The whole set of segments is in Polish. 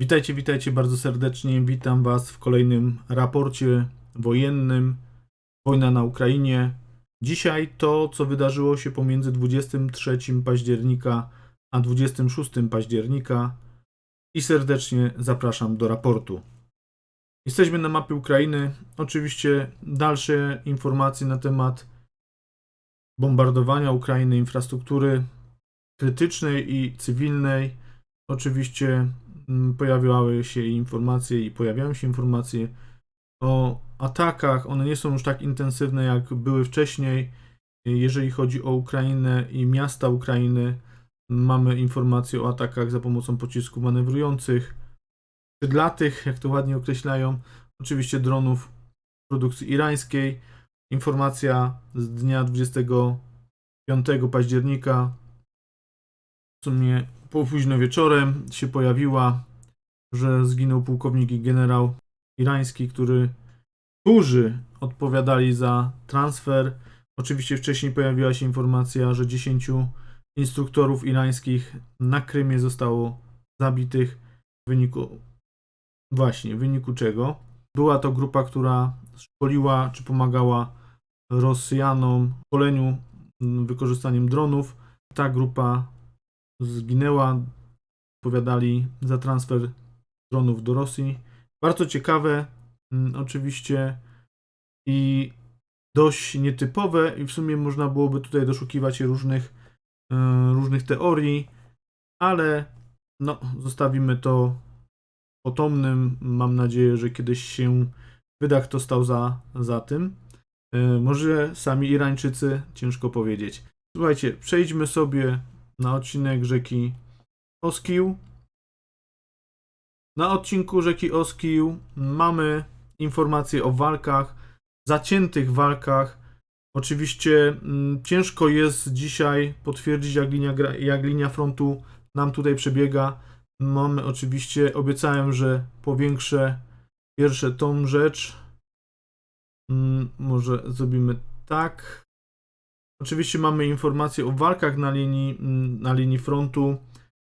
Witajcie, witajcie bardzo serdecznie. Witam Was w kolejnym raporcie wojennym Wojna na Ukrainie. Dzisiaj to, co wydarzyło się pomiędzy 23 października a 26 października i serdecznie zapraszam do raportu. Jesteśmy na mapie Ukrainy. Oczywiście dalsze informacje na temat bombardowania Ukrainy, infrastruktury krytycznej i cywilnej. Oczywiście pojawiały się informacje i pojawiają się informacje o atakach. One nie są już tak intensywne jak były wcześniej. Jeżeli chodzi o Ukrainę i miasta Ukrainy, mamy informacje o atakach za pomocą pocisków manewrujących, skrzydlatych, jak to ładnie określają, oczywiście dronów produkcji irańskiej. Informacja z dnia 25 października w sumie późno wieczorem się pojawiła, że zginął pułkownik i generał irański, który, którzy odpowiadali za transfer. Oczywiście wcześniej pojawiła się informacja, że 10 instruktorów irańskich na Krymie zostało zabitych w wyniku właśnie, w wyniku czego była to grupa, która szkoliła czy pomagała Rosjanom w szkoleniu wykorzystaniem dronów. Ta grupa zginęła. Odpowiadali za transfer dronów do Rosji. Bardzo ciekawe, mm, oczywiście, i dość nietypowe, i w sumie można byłoby tutaj doszukiwać się różnych, e, różnych teorii, ale no, zostawimy to potomnym. Mam nadzieję, że kiedyś się wyda, kto stał za, za tym. E, Może sami Irańczycy, ciężko powiedzieć. Słuchajcie, przejdźmy sobie na odcinek rzeki Oskił. Na odcinku rzeki Oskił mamy informacje o walkach, zaciętych walkach. Oczywiście mm, ciężko jest dzisiaj potwierdzić, jak linia, jak linia frontu nam tutaj przebiega. Mamy oczywiście, obiecałem, że powiększę pierwsze tą rzecz. Mm, Może zrobimy tak. Oczywiście mamy informacje o walkach na linii, mm, na linii frontu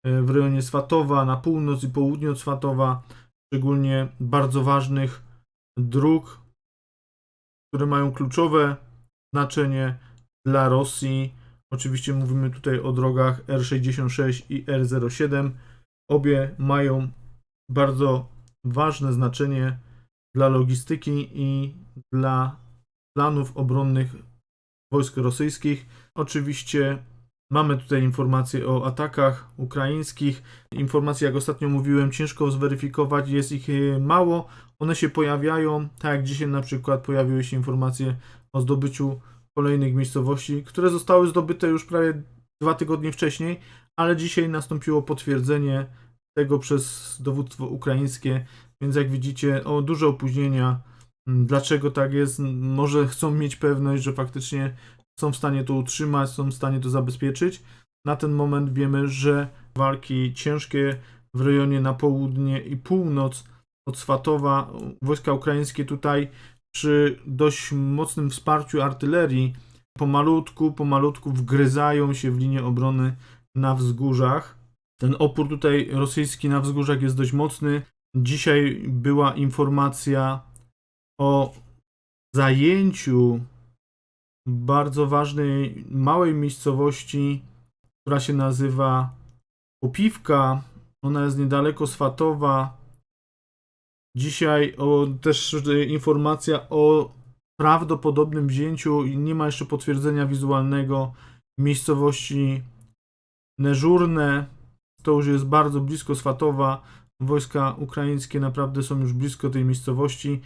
e, w rejonie Swatowa, na północ i południe od Swatowa, szczególnie bardzo ważnych dróg, które mają kluczowe znaczenie dla Rosji. Oczywiście mówimy tutaj o drogach R66 i R07. Obie mają bardzo ważne znaczenie dla logistyki i dla planów obronnych wojsk rosyjskich. Oczywiście mamy tutaj informacje o atakach ukraińskich. Informacje, jak ostatnio mówiłem, ciężko zweryfikować, jest ich e, mało. One się pojawiają, tak jak dzisiaj na przykład pojawiły się informacje o zdobyciu kolejnych miejscowości, które zostały zdobyte już prawie dwa tygodnie wcześniej, ale dzisiaj nastąpiło potwierdzenie tego przez dowództwo ukraińskie, więc jak widzicie, o duże opóźnienia. Mm, Dlaczego tak jest? Może chcą mieć pewność, że faktycznie są w stanie to utrzymać, są w stanie to zabezpieczyć. Na ten moment wiemy, że walki ciężkie w rejonie na południe i północ od Swatowa, wojska ukraińskie tutaj przy dość mocnym wsparciu artylerii pomalutku, pomalutku wgryzają się w linię obrony na wzgórzach. Ten opór tutaj rosyjski na wzgórzach jest dość mocny. Dzisiaj była informacja o zajęciu bardzo ważnej małej miejscowości, która się nazywa Popiwka. Ona jest niedaleko Swatowa. Dzisiaj o, też e, informacja o prawdopodobnym wzięciu nie ma jeszcze potwierdzenia wizualnego miejscowości Neżurne. To już jest bardzo blisko Swatowa. Wojska ukraińskie naprawdę są już blisko tej miejscowości.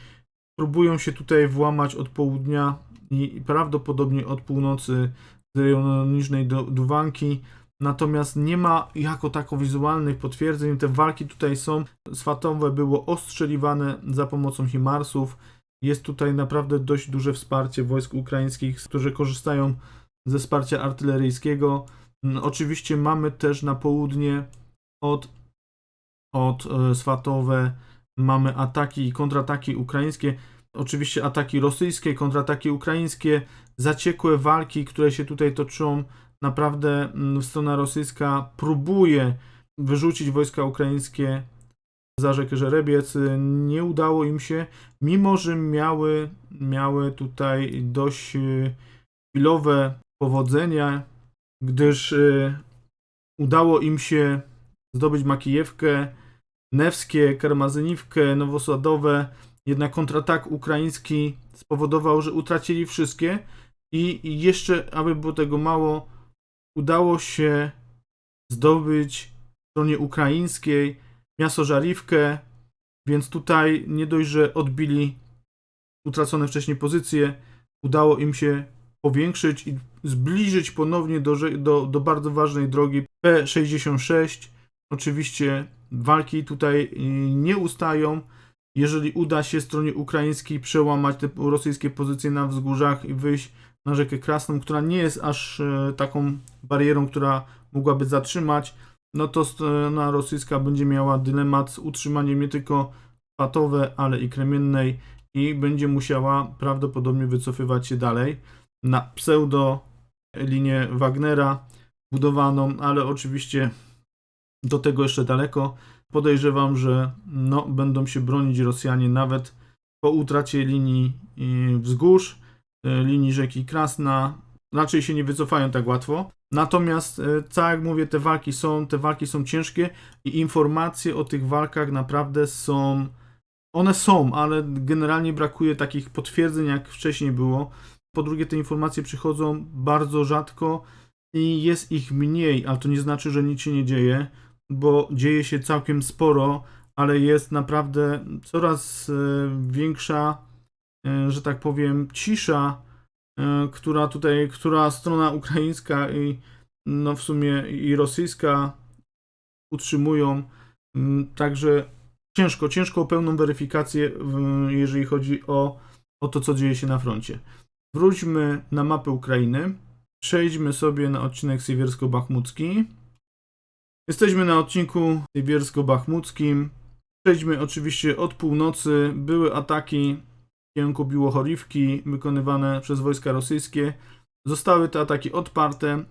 Próbują się tutaj włamać od południa i prawdopodobnie od północy z rejonu Niżnej Duwanki. Natomiast nie ma jako tako wizualnych potwierdzeń. Te walki tutaj są. Swatowe było ostrzeliwane za pomocą Himarsów. Jest tutaj naprawdę dość duże wsparcie wojsk ukraińskich, którzy korzystają ze wsparcia artyleryjskiego. Mm, Oczywiście mamy też na południe od, od e, Swatowe mamy ataki i kontrataki ukraińskie. Oczywiście ataki rosyjskie, kontrataki ukraińskie, zaciekłe walki, które się tutaj toczą. Naprawdę mm, strona rosyjska próbuje wyrzucić wojska ukraińskie za rzekę Żerebiec. Nie udało im się, mimo że miały, miały tutaj dość y, chwilowe powodzenia, gdyż y, udało im się zdobyć Makijewkę, Newskie, Karmazyniwkę, Nowosadowe. Jednak kontratak ukraiński spowodował, że utracili wszystkie i jeszcze, aby było tego mało, udało się zdobyć stronie ukraińskiej miasto Żarówkę, więc tutaj nie dość, że odbili utracone wcześniej pozycje, udało im się powiększyć i zbliżyć ponownie do, do, do bardzo ważnej drogi P66. Oczywiście walki tutaj y, nie ustają. Jeżeli uda się stronie ukraińskiej przełamać te rosyjskie pozycje na wzgórzach i wyjść na rzekę Krasną, która nie jest aż e, taką barierą, która mogłaby zatrzymać, no to strona rosyjska będzie miała dylemat z utrzymaniem nie tylko Patowe, ale i Kremiennej i będzie musiała prawdopodobnie wycofywać się dalej na pseudo linię Wagnera budowaną, ale oczywiście do tego jeszcze daleko. Podejrzewam, że no, będą się bronić Rosjanie nawet po utracie linii y, wzgórz, y, linii rzeki Krasna. Raczej się nie wycofają tak łatwo. Natomiast, y, tak jak mówię, te walki są, te walki są ciężkie i informacje o tych walkach naprawdę są. One są, ale generalnie brakuje takich potwierdzeń, jak wcześniej było. Po drugie, te informacje przychodzą bardzo rzadko i jest ich mniej, ale to nie znaczy, że nic się nie dzieje, bo dzieje się całkiem sporo, ale jest naprawdę coraz e, większa, e, że tak powiem, cisza, e, która tutaj, która strona ukraińska i no w sumie i rosyjska utrzymują. Mm, Także ciężko, ciężko o pełną weryfikację, jeżeli chodzi o, o to, co dzieje się na froncie. Wróćmy na mapę Ukrainy. Przejdźmy sobie na odcinek Siewiersko-Bachmucki. Jesteśmy na odcinku Siewiersko-Bachmuckim. Przejdźmy oczywiście od północy. Były ataki w kierunku Biłochorivki wykonywane przez wojska rosyjskie. Zostały te ataki odparte.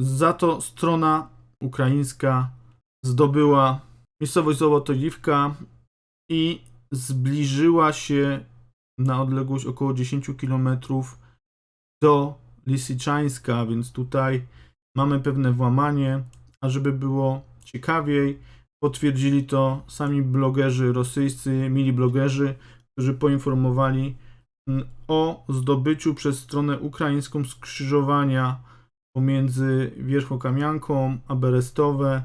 Za to strona ukraińska zdobyła miejscowość Złotojivka i zbliżyła się na odległość około 10 km do Lisiczańska, więc tutaj mamy pewne włamanie, a żeby było ciekawiej, potwierdzili to sami blogerzy rosyjscy, mili blogerzy, którzy poinformowali mm, o zdobyciu przez stronę ukraińską skrzyżowania pomiędzy Wierzchokamianką a Berestowe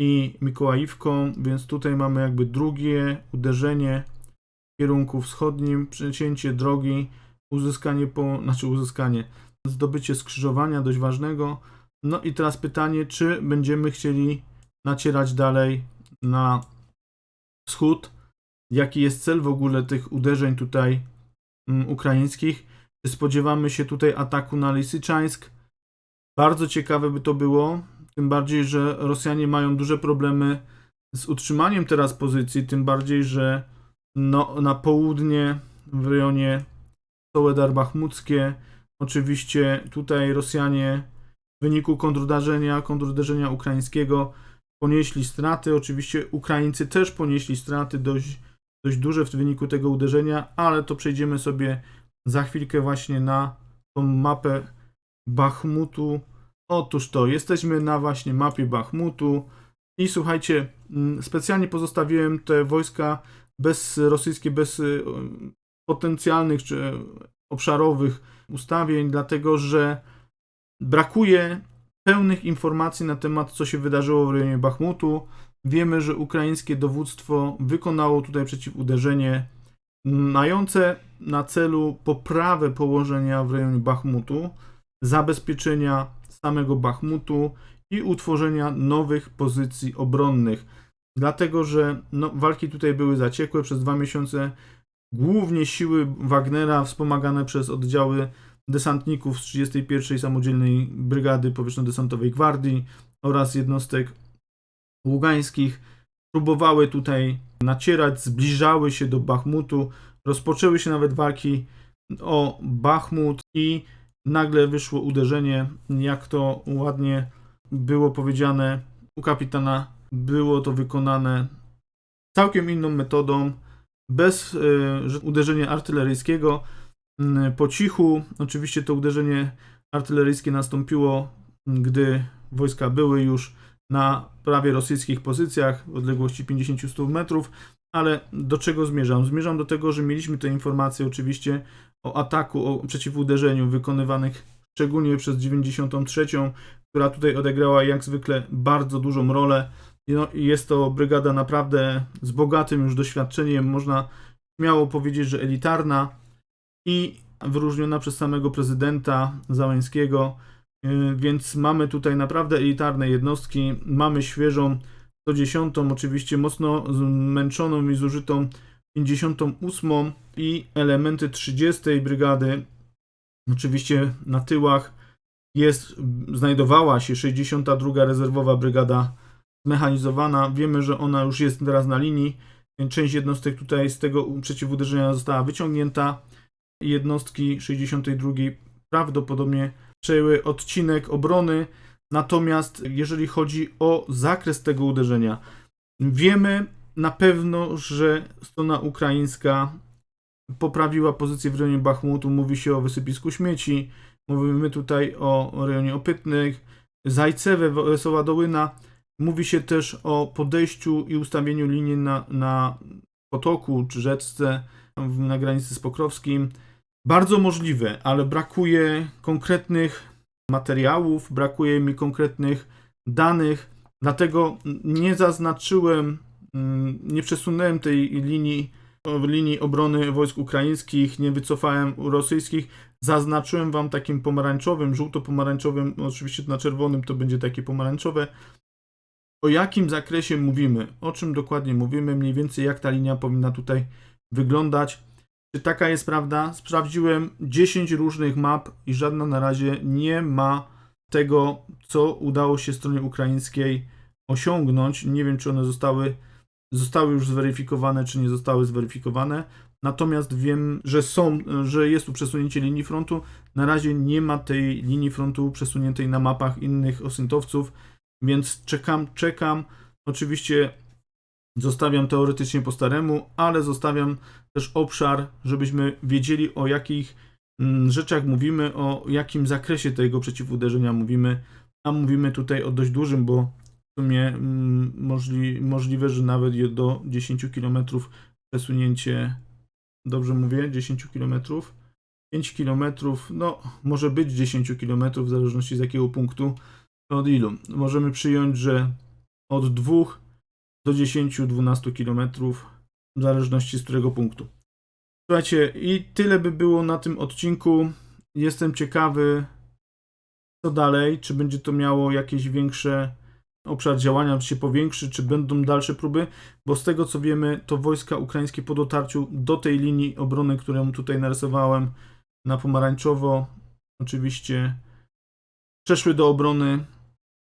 i Mikołajówką, więc tutaj mamy jakby drugie uderzenie w kierunku wschodnim, przecięcie drogi, uzyskanie po, znaczy uzyskanie, zdobycie skrzyżowania dość ważnego. No i teraz pytanie, czy będziemy chcieli nacierać dalej na wschód? Jaki jest cel w ogóle tych uderzeń tutaj mm, ukraińskich? Czy spodziewamy się tutaj ataku na Lisyczańsk? Bardzo ciekawe by to było, tym bardziej, że Rosjanie mają duże problemy z utrzymaniem teraz pozycji, tym bardziej, że no, na południe w rejonie Soledar Bachmuckie oczywiście tutaj Rosjanie w wyniku kontruderzenia, kontruderzenia ukraińskiego ponieśli straty. Oczywiście Ukraińcy też ponieśli straty dość, dość duże w wyniku tego uderzenia, ale to przejdziemy sobie za chwilkę właśnie na tą mapę Bachmutu. Otóż to, jesteśmy na właśnie mapie Bachmutu i słuchajcie, mm, specjalnie pozostawiłem te wojska bez rosyjskie, bez y, potencjalnych czy obszarowych ustawień, dlatego że brakuje pełnych informacji na temat, co się wydarzyło w rejonie Bachmutu. Wiemy, że ukraińskie dowództwo wykonało tutaj przeciwuderzenie mające na celu poprawę położenia w rejonie Bachmutu, zabezpieczenia samego Bachmutu i utworzenia nowych pozycji obronnych. Dlatego, że no, walki tutaj były zaciekłe przez dwa miesiące. Głównie siły Wagnera wspomagane przez oddziały desantników z 31. Samodzielnej Brygady Powietrzno-Desantowej Gwardii oraz jednostek ługańskich próbowały tutaj nacierać, zbliżały się do Bachmutu. Rozpoczęły się nawet walki o Bachmut i nagle wyszło uderzenie, jak to ładnie było powiedziane u kapitana. Było to wykonane całkiem inną metodą, bez y, uderzenia artyleryjskiego, po cichu. Oczywiście to uderzenie artyleryjskie nastąpiło, gdy wojska były już na prawie rosyjskich pozycjach w odległości 50-100 metrów, ale do czego zmierzam? Zmierzam do tego, że mieliśmy te informacje oczywiście o ataku, o przeciwuderzeniu wykonywanych szczególnie przez 93, która tutaj odegrała jak zwykle bardzo dużą rolę. No, jest to brygada naprawdę z bogatym już doświadczeniem, można śmiało powiedzieć, że elitarna i wyróżniona przez samego prezydenta Załęskiego, Yy, więc mamy tutaj naprawdę elitarne jednostki, mamy świeżą 110, oczywiście mocno zmęczoną i zużytą 58 i elementy 30 brygady. Oczywiście na tyłach jest, znajdowała się 62 rezerwowa brygada zmechanizowana. Wiemy, że ona już jest teraz na linii. Część jednostek tutaj z tego przeciwuderzenia została wyciągnięta. Jednostki 62 prawdopodobnie przejęły odcinek obrony. Natomiast jeżeli chodzi o zakres tego uderzenia, wiemy na pewno, że strona ukraińska poprawiła pozycję w rejonie Bachmutu. Mówi się o wysypisku śmieci, mówimy tutaj o rejonie Opytnych, Zajcewe, Wesoła Dołyna. Mówi się też o podejściu i ustawieniu linii na, na potoku czy rzeczce na granicy z Pokrowskim. Bardzo możliwe, ale brakuje konkretnych materiałów, brakuje mi konkretnych danych, dlatego nie zaznaczyłem, mm, nie przesunąłem tej linii, linii obrony wojsk ukraińskich, nie wycofałem rosyjskich. Zaznaczyłem wam takim pomarańczowym, żółto-pomarańczowym, oczywiście na czerwonym to będzie takie pomarańczowe. O jakim zakresie mówimy? O czym dokładnie mówimy? Mniej więcej jak ta linia powinna tutaj wyglądać? Czy taka jest prawda? Sprawdziłem 10 różnych map i żadna na razie nie ma tego, co udało się stronie ukraińskiej osiągnąć. Nie wiem, czy one zostały, zostały już zweryfikowane, czy nie zostały zweryfikowane. Natomiast wiem, że są, że jest tu przesunięcie linii frontu. Na razie nie ma tej linii frontu przesuniętej na mapach innych osyntowców, więc czekam, czekam. Oczywiście zostawiam teoretycznie po staremu, ale zostawiam też obszar, żebyśmy wiedzieli o jakich mm, rzeczach mówimy, o jakim zakresie tego przeciwuderzenia mówimy, a mówimy tutaj o dość dużym, bo w sumie mm, możli, możliwe, że nawet do 10 km przesunięcie, dobrze mówię, 10 km, 5 km, no może być 10 km w zależności z jakiego punktu, od ilu. Możemy przyjąć, że od 2 do 10-12 km w zależności z którego punktu. Słuchajcie, i tyle by było na tym odcinku. Jestem ciekawy, co dalej, czy będzie to miało jakieś większe obszar działania, czy się powiększy, czy będą dalsze próby, bo z tego co wiemy, to wojska ukraińskie po dotarciu do tej linii obrony, którą tutaj narysowałem na pomarańczowo, oczywiście przeszły do obrony,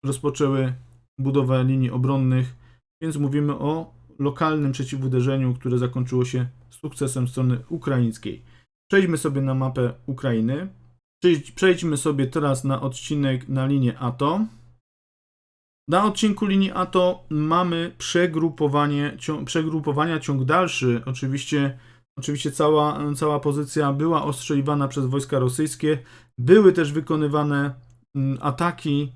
rozpoczęły budowę linii obronnych, więc mówimy o lokalnym przeciwuderzeniu, które zakończyło się sukcesem strony ukraińskiej. Przejdźmy sobie na mapę Ukrainy. Przejdź- Przejdźmy sobie teraz na odcinek na linię ATO. Na odcinku linii ATO mamy przegrupowanie, cią, przegrupowania ciąg dalszy. Oczywiście, oczywiście cała, cała pozycja była ostrzeliwana przez wojska rosyjskie. Były też wykonywane mm, ataki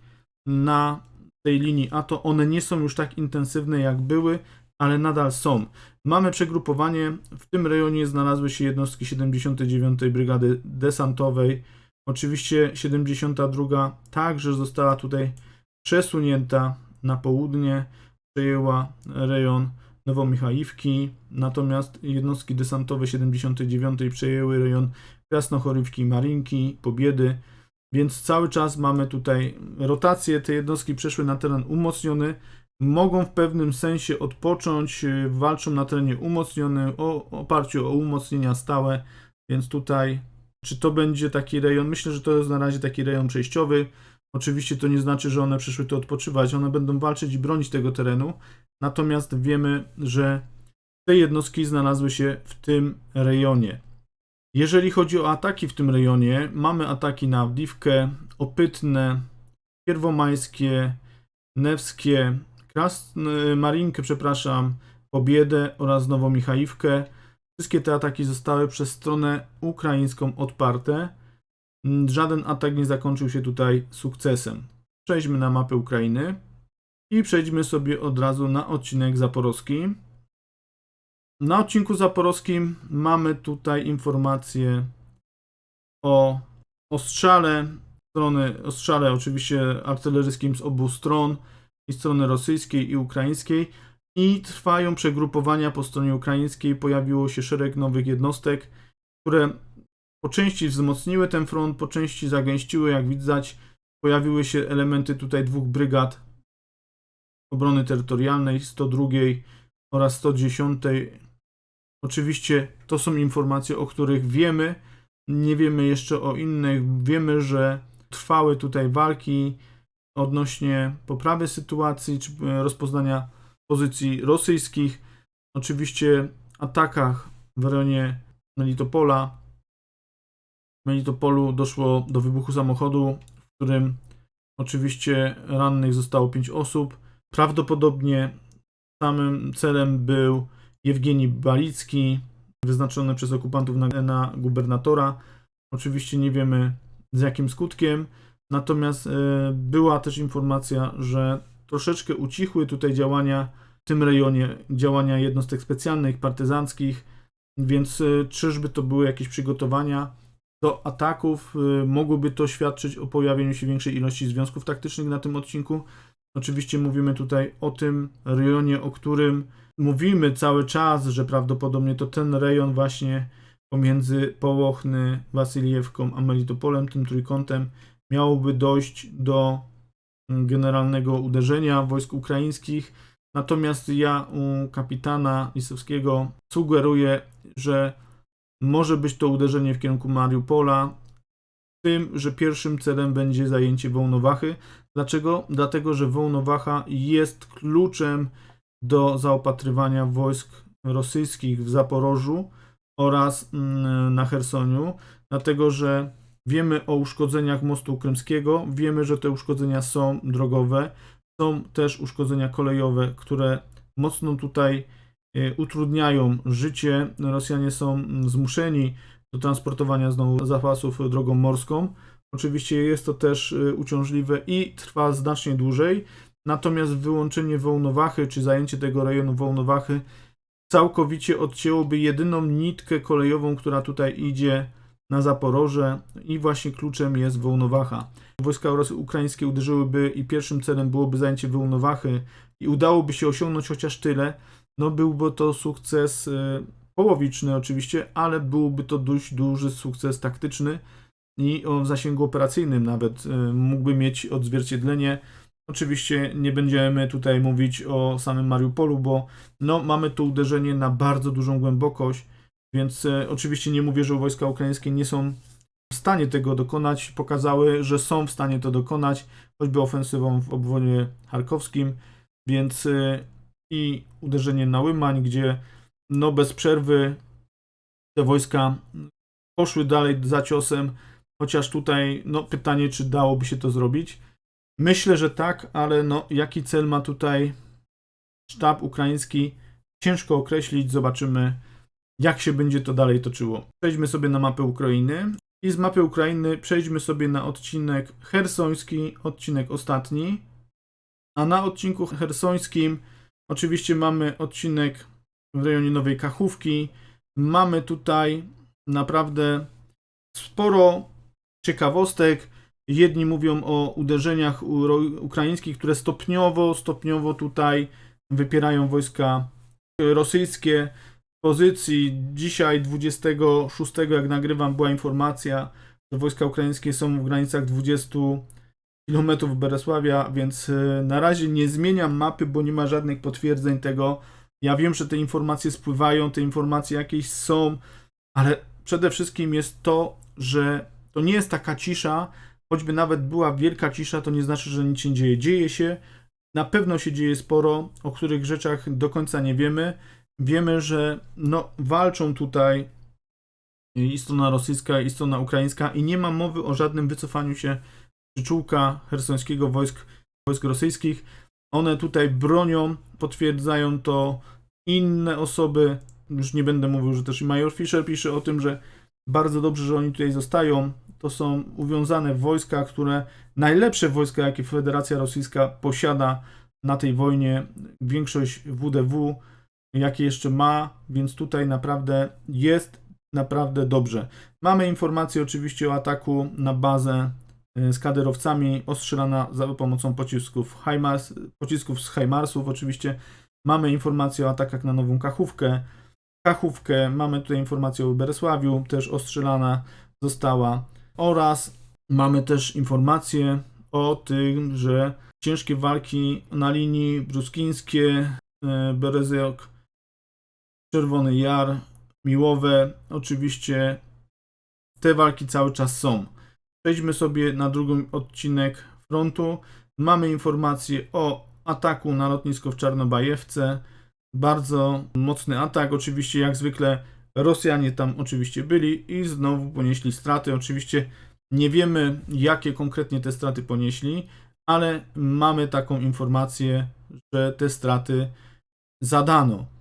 na tej linii ATO. One nie są już tak intensywne jak były, ale nadal są. Mamy przegrupowanie. W tym rejonie znalazły się jednostki 79. Brygady Desantowej. Oczywiście 72 także została tutaj przesunięta na południe, przejęła rejon Nowomichajówki, natomiast jednostki desantowe 79 przejęły rejon Krasnochorywki, Marinki, Pobiedy, więc cały czas mamy tutaj rotację. Te jednostki przeszły na teren umocniony, mogą w pewnym sensie odpocząć, yy, walczą na terenie umocnionym, o oparciu o umocnienia stałe, więc tutaj czy to będzie taki rejon? Myślę, że to jest na razie taki rejon przejściowy. Oczywiście to nie znaczy, że one przyszły tu odpoczywać. One będą walczyć i bronić tego terenu. Natomiast wiemy, że te jednostki znalazły się w tym rejonie. Jeżeli chodzi o ataki w tym rejonie, mamy ataki na Awdiwkę, Opytne, Pierwomajskie, Newskie, Kras... Marinkę, przepraszam, Pobiedę oraz Nowomichajówkę. Wszystkie te ataki zostały przez stronę ukraińską odparte. Mm, Żaden atak nie zakończył się tutaj sukcesem. Przejdźmy na mapę Ukrainy i przejdźmy sobie od razu na odcinek zaporowski. Na odcinku zaporowskim mamy tutaj informacje o ostrzale strony, ostrzale oczywiście artyleryjskim z obu stron i strony rosyjskiej i ukraińskiej i trwają przegrupowania po stronie ukraińskiej. Pojawiło się szereg nowych jednostek, które po części wzmocniły ten front, po części zagęściły, jak widać. Pojawiły się elementy tutaj dwóch brygad obrony terytorialnej, 102 oraz 110. Oczywiście to są informacje, o których wiemy. Nie wiemy jeszcze o innych. Wiemy, że trwały tutaj walki odnośnie poprawy sytuacji czy e, rozpoznania pozycji rosyjskich. Oczywiście atakach w rejonie Melitopola. W Melitopolu doszło do wybuchu samochodu, w którym oczywiście rannych zostało 5 osób. Prawdopodobnie samym celem był Jewgeni Balicki, wyznaczony przez okupantów na, na gubernatora. Oczywiście nie wiemy z jakim skutkiem. Natomiast e, była też informacja, że troszeczkę ucichły tutaj działania w tym rejonie, działania jednostek specjalnych, partyzanckich, więc e, czyżby to były jakieś przygotowania do ataków? E, Mogłoby to świadczyć o pojawieniu się większej ilości związków taktycznych na tym odcinku. Oczywiście mówimy tutaj o tym rejonie, o którym mówimy cały czas, że prawdopodobnie to ten rejon właśnie pomiędzy Połochny, Wasyliewką a Melitopolem, tym trójkątem, miałoby dojść do mm, generalnego uderzenia wojsk ukraińskich. Natomiast ja u kapitana Lisowskiego sugeruję, że może być to uderzenie w kierunku Mariupola, tym, że pierwszym celem będzie zajęcie Wołnowachy. Dlaczego? Dlatego, że Wołnowacha jest kluczem do zaopatrywania wojsk rosyjskich w Zaporożu oraz mm, na Chersoniu, dlatego że wiemy o uszkodzeniach mostu krymskiego, wiemy, że te uszkodzenia są drogowe, są też uszkodzenia kolejowe, które mocno tutaj e, utrudniają życie. Rosjanie są zmuszeni do transportowania znowu zapasów drogą morską. Oczywiście jest to też e, uciążliwe i trwa znacznie dłużej. Natomiast wyłączenie Wołnowachy, czy zajęcie tego rejonu Wołnowachy całkowicie odcięłoby jedyną nitkę kolejową, która tutaj idzie na Zaporoże i właśnie kluczem jest Wołnowacha. Wojska ukraińskie uderzyłyby i pierwszym celem byłoby zajęcie Wołnowachy i udałoby się osiągnąć chociaż tyle, no byłby to sukces y, połowiczny oczywiście, ale byłby to dość duży sukces taktyczny i o zasięgu operacyjnym nawet y, mógłby mieć odzwierciedlenie. Oczywiście nie będziemy tutaj mówić o samym Mariupolu, bo no, mamy tu uderzenie na bardzo dużą głębokość, więc e, oczywiście nie mówię, że wojska ukraińskie nie są w stanie tego dokonać. Pokazały, że są w stanie to dokonać, choćby ofensywą w obwodzie charkowskim, więc e, i uderzenie na Łymań, gdzie no bez przerwy te wojska poszły dalej za ciosem, chociaż tutaj no pytanie, czy dałoby się to zrobić. Myślę, że tak, ale no, jaki cel ma tutaj sztab ukraiński? Ciężko określić, zobaczymy, jak się będzie to dalej toczyło. Przejdźmy sobie na mapę Ukrainy i z mapy Ukrainy przejdźmy sobie na odcinek hersoński, odcinek ostatni. A na odcinku hersońskim oczywiście mamy odcinek w rejonie Nowej Kachówki. Mamy tutaj naprawdę sporo ciekawostek. Jedni mówią o uderzeniach ukraińskich, które stopniowo, stopniowo tutaj wypierają wojska rosyjskie pozycji. Dzisiaj 26, jak nagrywam, była informacja, że wojska ukraińskie są w granicach 20 km Beresławia, więc e, na razie nie zmieniam mapy, bo nie ma żadnych potwierdzeń tego. Ja wiem, że te informacje spływają, te informacje jakieś są, ale przede wszystkim jest to, że to nie jest taka cisza, choćby nawet była wielka cisza, to nie znaczy, że nic się nie dzieje. Dzieje się, na pewno się dzieje sporo, o których rzeczach do końca nie wiemy. Wiemy, że no, walczą tutaj i strona rosyjska, i strona ukraińska, i nie ma mowy o żadnym wycofaniu się przyczółka hersońskiego wojsk, wojsk rosyjskich. One tutaj bronią, potwierdzają to inne osoby, już nie będę mówił, że też i Major Fischer pisze o tym, że bardzo dobrze, że oni tutaj zostają. To są uwiązane wojska, które najlepsze wojska, jakie Federacja Rosyjska posiada na tej wojnie. Większość WDW, jakie jeszcze ma, więc tutaj naprawdę jest naprawdę dobrze. Mamy informacje oczywiście o ataku na bazę y, z kaderowcami, ostrzelana za pomocą pocisków, HIMARS, pocisków z HIMARSów oczywiście. Mamy informacje o atakach na nową Kachówkę, Kachówkę, mamy tutaj informację o Beresławiu, też ostrzelana została oraz mamy też informacje o tym, że ciężkie walki na linii Bruskińskie, y, Bereziok, Czerwony Jar, Miłowe, oczywiście te walki cały czas są. Przejdźmy sobie na drugi odcinek frontu. Mamy informacje o ataku na lotnisko w Czarnobajewce. Bardzo mocny atak. Oczywiście, jak zwykle, Rosjanie tam oczywiście byli i znowu ponieśli straty. Oczywiście nie wiemy, jakie konkretnie te straty ponieśli, ale mamy taką informację, że te straty zadano.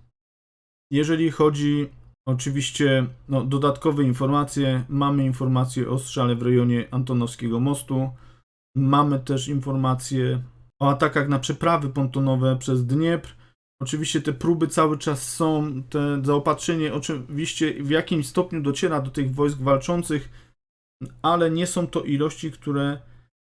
Jeżeli chodzi oczywiście no, dodatkowe informacje, mamy informacje o strzale w rejonie Antonowskiego Mostu. Mamy też informacje o atakach na przeprawy pontonowe przez Dniepr. Oczywiście te próby cały czas są, te zaopatrzenie oczywiście w jakimś stopniu dociera do tych wojsk walczących, ale nie są to ilości, które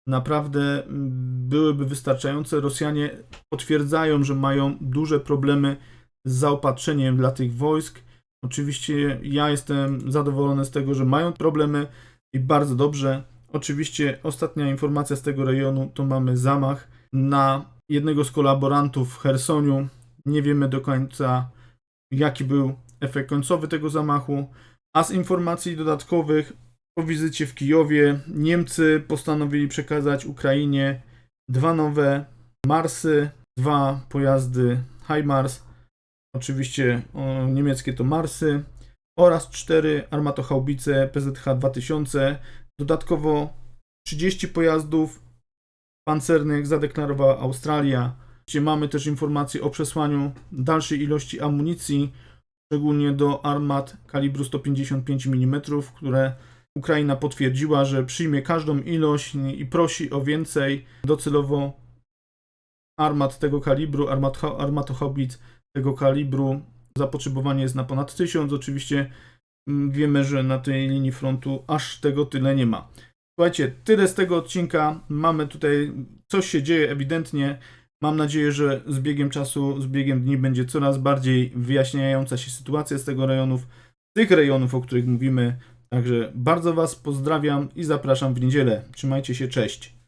naprawdę mm, byłyby wystarczające. Rosjanie potwierdzają, że mają duże problemy z zaopatrzeniem dla tych wojsk. Oczywiście ja jestem zadowolony z tego, że mają problemy i bardzo dobrze. Oczywiście ostatnia informacja z tego rejonu to mamy zamach na jednego z kolaborantów w Hersoniu. Nie wiemy do końca jaki był efekt końcowy tego zamachu. A z informacji dodatkowych po wizycie w Kijowie Niemcy postanowili przekazać Ukrainie dwa nowe Marsy, dwa pojazdy HIMARS, oczywiście niemieckie to Marsy oraz cztery armatochaubice PZH-2000. Dodatkowo 30 pojazdów pancernych zadeklarowała Australia. Gdzie mamy też informacje o przesłaniu dalszej ilości amunicji, szczególnie do armat kalibru 155 mm, które Ukraina potwierdziła, że przyjmie każdą ilość i prosi o więcej. Docelowo armat tego kalibru, armat, tego kalibru zapotrzebowanie jest na ponad 1000. Oczywiście mm, wiemy, że na tej linii frontu aż tego tyle nie ma. Słuchajcie, tyle z tego odcinka. Mamy tutaj, coś się dzieje ewidentnie. Mam nadzieję, że z biegiem czasu, z biegiem dni będzie coraz bardziej wyjaśniająca się sytuacja z tego rejonów, tych rejonów, o których mówimy. Także bardzo Was pozdrawiam i zapraszam w niedzielę. Trzymajcie się, cześć.